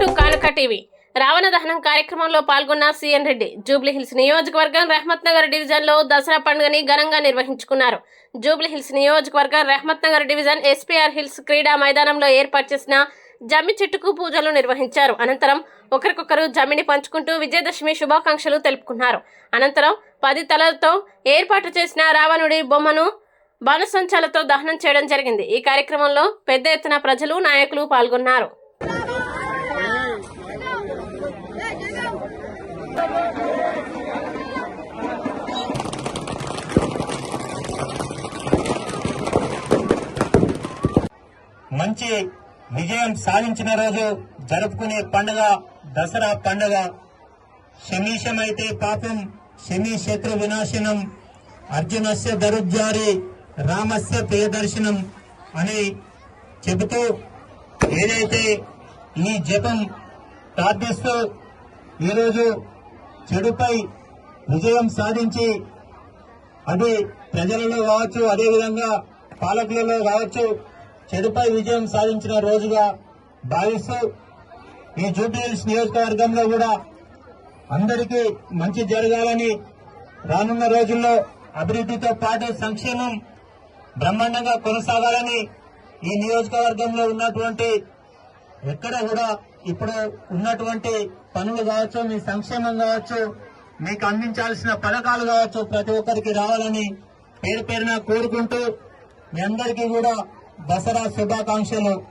To కానుక TV. Ravana దహనం కార్యక్రమంలో పాల్గొన్న సీఎన్ రెడ్డి. జూబ్లీహిల్స్ నియోజకవర్గం రహమత్ నగర్ డివిజన్లో దసరా పండుగని ఘనంగా నిర్వహించుకున్నారు. జూబ్లీహిల్స్ నియోజకవర్గం Rahmat Nagar division SPR hills క్రీడా మైదానంలో ఏర్పాటు చేసిన జమ్మి చెట్టుకు పూజలు నిర్వహించారు. అనంతరం ఒకరికొకరు జమ్మిని పంచుకుంటూ విజయదశమి శుభాకాంక్షలు తెలుపుకున్నారు. అనంతరం పది తలలతో ఏర్పాటు చేసిన రావణుడి బొమ్మను బాణసంచాలతో దహనం చేయడం జరిగింది. ఈ కార్యక్రమంలో పెద్ద ఎత్తున ప్రజలు నాయకులు పాల్గొన్నారు. మంచి విజయం సాధించిన రోజు జరుపుకునే పండుగ దసరా పండుగ. శమీషమైతే పాపం శమీ శత్రు వినాశనం అర్జునస్య దరుద్జారి రామస్య ప్రియదర్శనం అని చెబుతూ ఏదైతే ఈ జపం ప్రార్థిస్తూ ఈరోజు చెడుపై విజయం సాధించి అది ప్రజలలో కావచ్చు అదేవిధంగా పాలకులలో కావచ్చు చెడుపై విజయం సాధించిన రోజుగా భావిస్తూ ఈ జూబ్లీహిల్స్ నియోజకవర్గంలో కూడా అందరికీ మంచి జరగాలని రానున్న రోజుల్లో అభివృద్ధితో పాటు సంక్షేమం బ్రహ్మాండంగా కొనసాగాలని ఈ నియోజకవర్గంలో ఉన్నటువంటి ఎక్కడ కూడా ఇప్పుడు ఉన్నటువంటి పనులు కావచ్చు మీ సంక్షేమం కావచ్చు మీకు అందించాల్సిన పథకాలు కావచ్చు ప్రతి ఒక్కరికి రావాలని పేరు పేరున కోరుకుంటూ మీ అందరికీ కూడా దసరా శుభాకాంక్షలు.